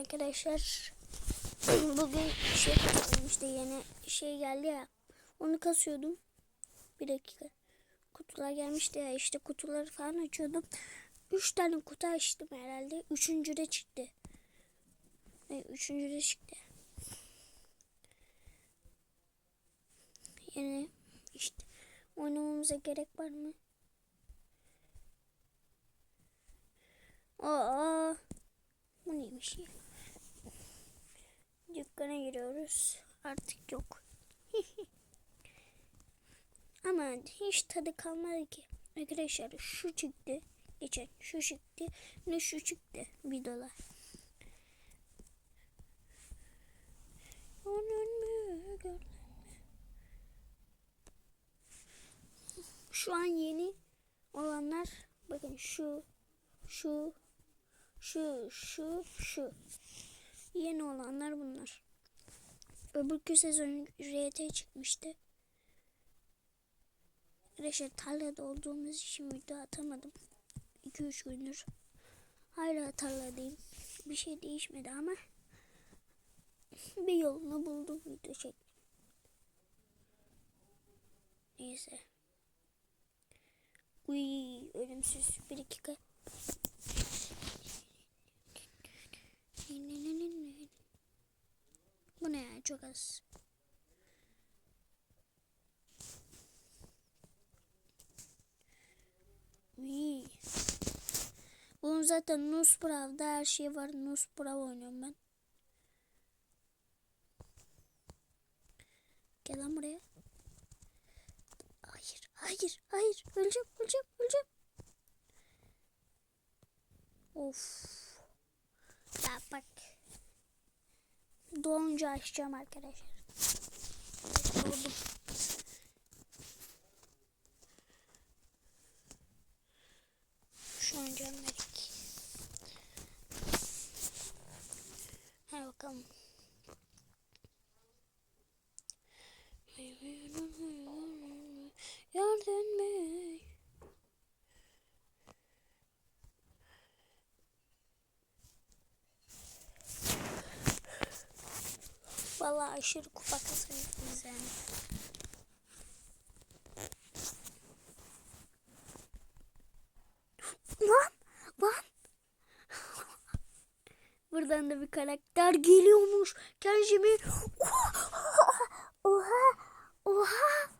arkadaşlar. Bugün şey işte yeni şey geldi ya. Onu kasıyordum. Bir dakika. Kutular gelmişti ya işte kutuları falan açıyordum. Üç tane kutu açtım herhalde. Üçüncü de çıktı. Üçüncü de çıktı. Yani işte oynamamıza gerek var mı? Aa, bu neymiş ya? Dükkana giriyoruz. Artık yok. Ama hiç tadı kalmadı ki. Arkadaşlar şu çıktı. Geçen şu çıktı. Ne şu çıktı. Videolar. Onun mu gördün mü? Şu an yeni olanlar bakın şu şu şu şu şu yeni olanlar bunlar. Öbürkü sezon RT çıkmıştı. Arkadaşlar tarlada olduğumuz için video atamadım. 2-3 gündür. Hala tarladayım. Bir şey değişmedi ama bir yolunu buldum video çek. Neyse. Uy, ölümsüz bir dakika. Bu ne ya çok az. Uy. Bunun zaten Nus Brav'da her şey var. Nus Brav oynuyorum ben. Gel lan buraya. Hayır, hayır, hayır. Öleceğim, öleceğim, öleceğim. Of. Ya bak. Doğunca açacağım arkadaşlar. Doğdum. Şu an can verdik. Hadi bakalım. Gördün mü? Vallahi aşırı kupa kasıyoruz yani. Lan! Lan! Buradan da bir karakter geliyormuş. Kendimi... Oha! Oha!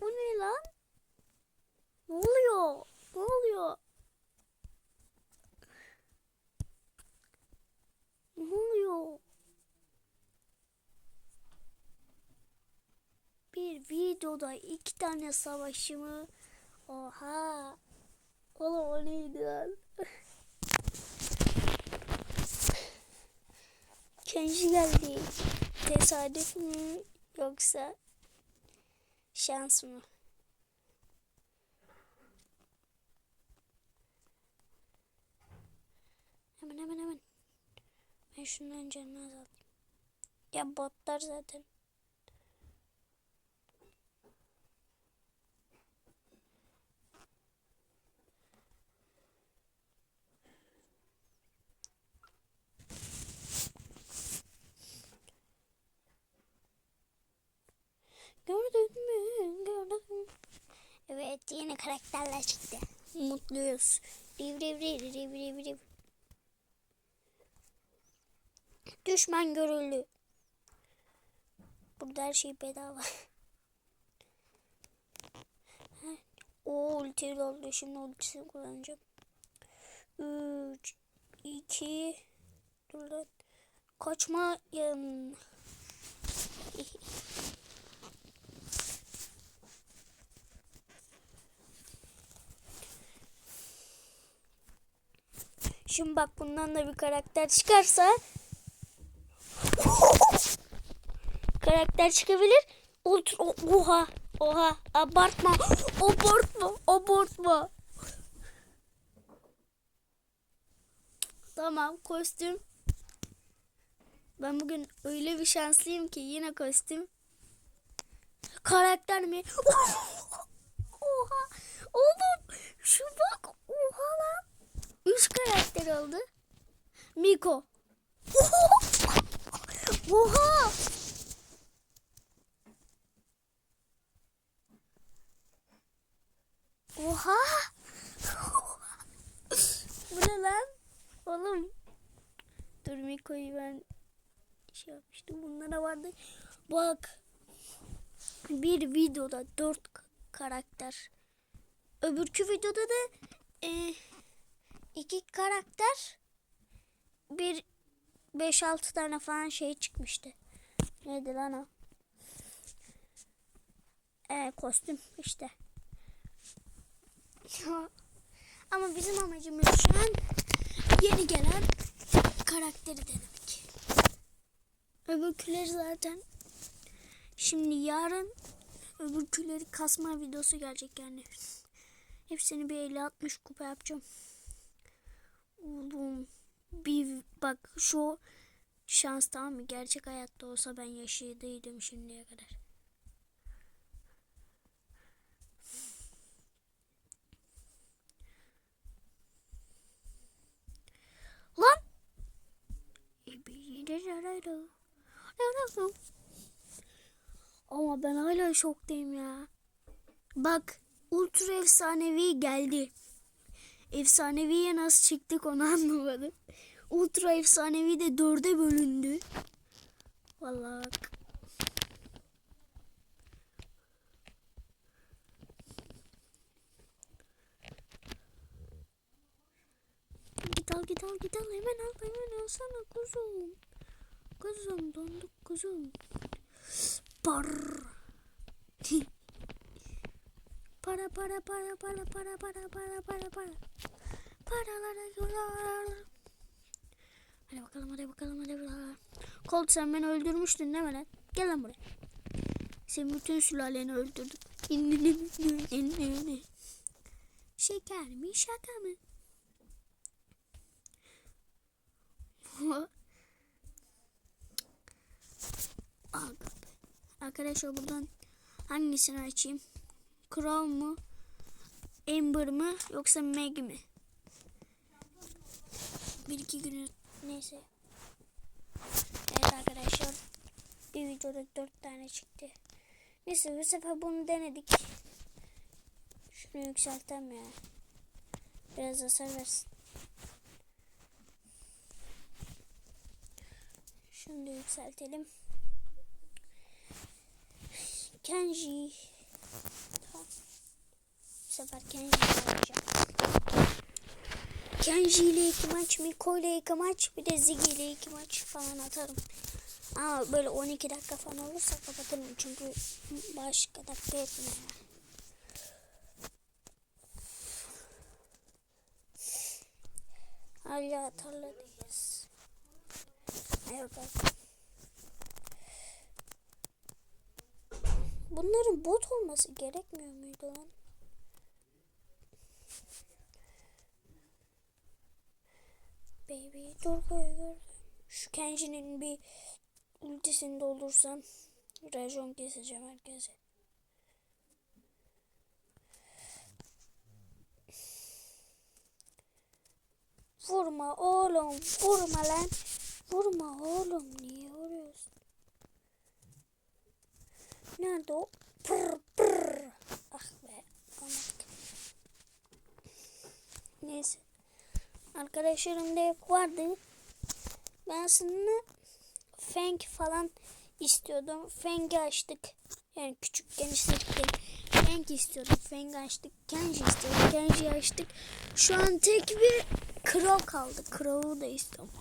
Bu ne lan? Ne oluyor? Ne oluyor? Ne oluyor? Bir videoda iki tane savaşımı Oha! Oğlum o neydi lan? Kenji geldi. Tesadüf mü yoksa şans mı? Hemen hemen hemen. Ben şundan canını azaltayım. Ya botlar zaten. Gördün mü? Gördün mü? Evet yeni karakterler çıktı. Mutluyuz. Riv riv riv riv riv riv. Düşman görüldü. Burada her şey bedava. o ulti oldu. Şimdi ultisini kullanacağım. 3 2 Dur lan. Kaçmayın. Şimdi bak bundan da bir karakter çıkarsa karakter çıkabilir. Ultra oha oha abartma abartma abartma. Tamam kostüm. Ben bugün öyle bir şanslıyım ki yine kostüm. Karakter mi? Oha! Oğlum şu bak oha lan. Üç karakter oldu. Miko. Oha! Oha! Bu ne lan? Oğlum. Dur Miko'yu ben şey yapmıştım. Bunlara vardı. Bak. Bir videoda dört karakter. Öbürkü videoda da e, iki karakter bir 5-6 tane falan şey çıkmıştı. Neydi lan o? E, kostüm işte. Ama bizim amacımız şu an yeni gelen karakteri denemek. Öbürküleri zaten şimdi yarın öbürküleri kasma videosu gelecek yani. Hepsini bir 50-60 kupa yapacağım. Oğlum bir bak şu şans tamam mı? Gerçek hayatta olsa ben yaşaydıydım şimdiye kadar. Lan! Ama ben hala şoktayım ya. Bak ultra efsanevi geldi. Efsaneviye nasıl çıktık onu anlamadım. Ultra efsanevi de dörde bölündü. Vallahi. Git al git al git al hemen al hemen alsana kuzum. Kuzum donduk kuzum. Par. Para para para para para para para para para. Paralara yolar. Hadi bakalım hadi bakalım hadi bakalım. Colt sen beni öldürmüştün değil mi lan? Gel lan buraya. Sen bütün sülaleni öldürdün. Şeker mi şaka mı? Arkadaşlar buradan hangisini açayım? Crow mu? Ember mı? Yoksa Meg mi? Bir iki günü neyse. Evet arkadaşlar. Bir videoda dört tane çıktı. Neyse bu sefer bunu denedik. Şunu yükseltem ya. Biraz hasar versin. Şunu da yükseltelim. Kenji. Sefer Kenji alacağım. Kenji ile iki maç, Miko ile iki maç, bir de Ziggy ile iki maç falan atarım. Ama böyle 12 dakika falan olursa kapatırım çünkü başka dakika etmiyor. Hala tarladayız. Bakalım. Bunların bot olması gerekmiyor muydu lan? Baby dur gördüm. Şu Kenji'nin bir ultisini doldursam rajon keseceğim herkese. Vurma oğlum vurma lan. Vurma oğlum niye vuruyorsun? Nerede o? Pır pır. Ah be. Anladık. Neyse. Arkadaşlarımda yok vardı. Ben aslında Feng falan istiyordum. Feng'i açtık. Yani küçükken istedik. Feng istiyordum. Feng açtık. Kenji istiyordum. Kenji'yi açtık. Şu an tek bir Crow kaldı. Crow'u da istiyorum.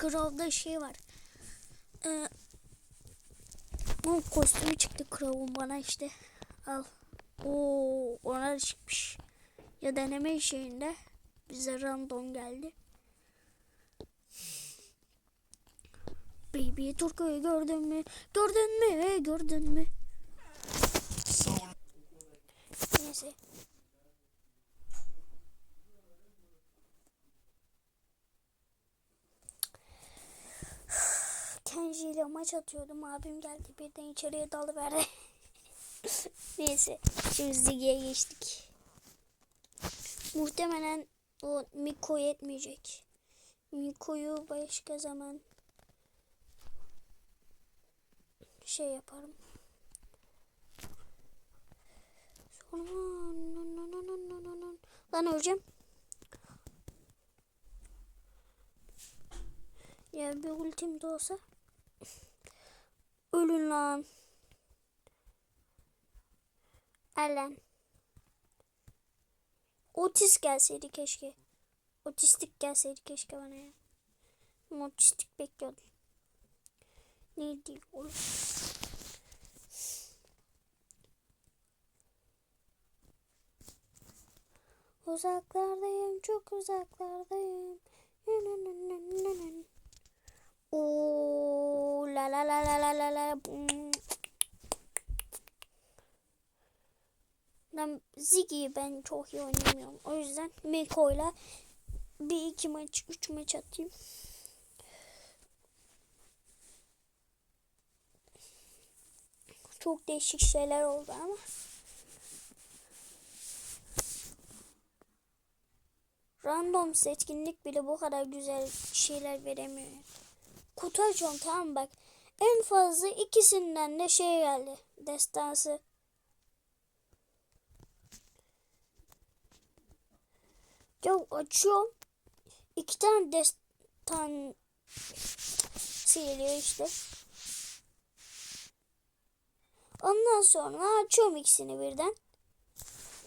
Crow'da şey var. Ee, o kostümü çıktı Crow'un bana işte. Al. Oo, ona çıkmış. Ya deneme şeyinde bize random geldi. Baby Turko'yu gördün mü? Gördün mü? Gördün mü? Neyse. Kenji ile maç atıyordum. Abim geldi birden içeriye dalıverdi. Neyse. Şimdi Ziggy'ye geçtik. Muhtemelen o Miko yetmeyecek. Miko'yu başka zaman şey yaparım. Lan öleceğim. Ya bir ultim de olsa ölün lan. Ellen. Otis gelseydi keşke. Otistik gelseydi keşke bana ya. Otistik bekliyordum. Neydi oğlum? Uzaklardayım, çok uzaklardayım. Oo, la la la la la la la. Ben Ziggy'yi ben çok iyi oynamıyorum. O yüzden Miko'yla bir iki maç, üç maç atayım. Çok değişik şeyler oldu ama. Random etkinlik bile bu kadar güzel şeyler veremiyor. Kutu açıyorum tamam bak. En fazla ikisinden de şey geldi. Destansı. Ya açıyorum. İki tane destan geliyor işte. Ondan sonra açıyorum ikisini birden.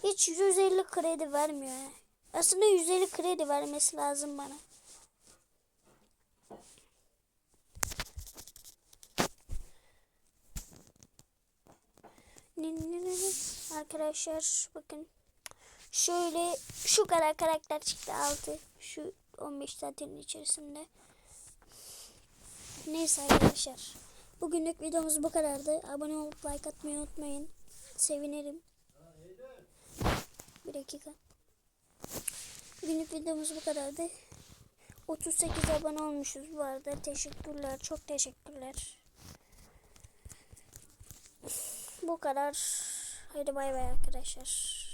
Hiç 150 kredi vermiyor. Aslında 150 kredi vermesi lazım bana. Arkadaşlar bakın. Şöyle şu kadar karakter çıktı altı. Şu 15 saatin içerisinde. Neyse arkadaşlar. Bugünlük videomuz bu kadardı. Abone olup like atmayı unutmayın. Sevinirim. Bir dakika. Bugünlük videomuz bu kadardı. 38 abone olmuşuz bu arada. Teşekkürler. Çok teşekkürler. Bu kadar. Haydi bay bay arkadaşlar.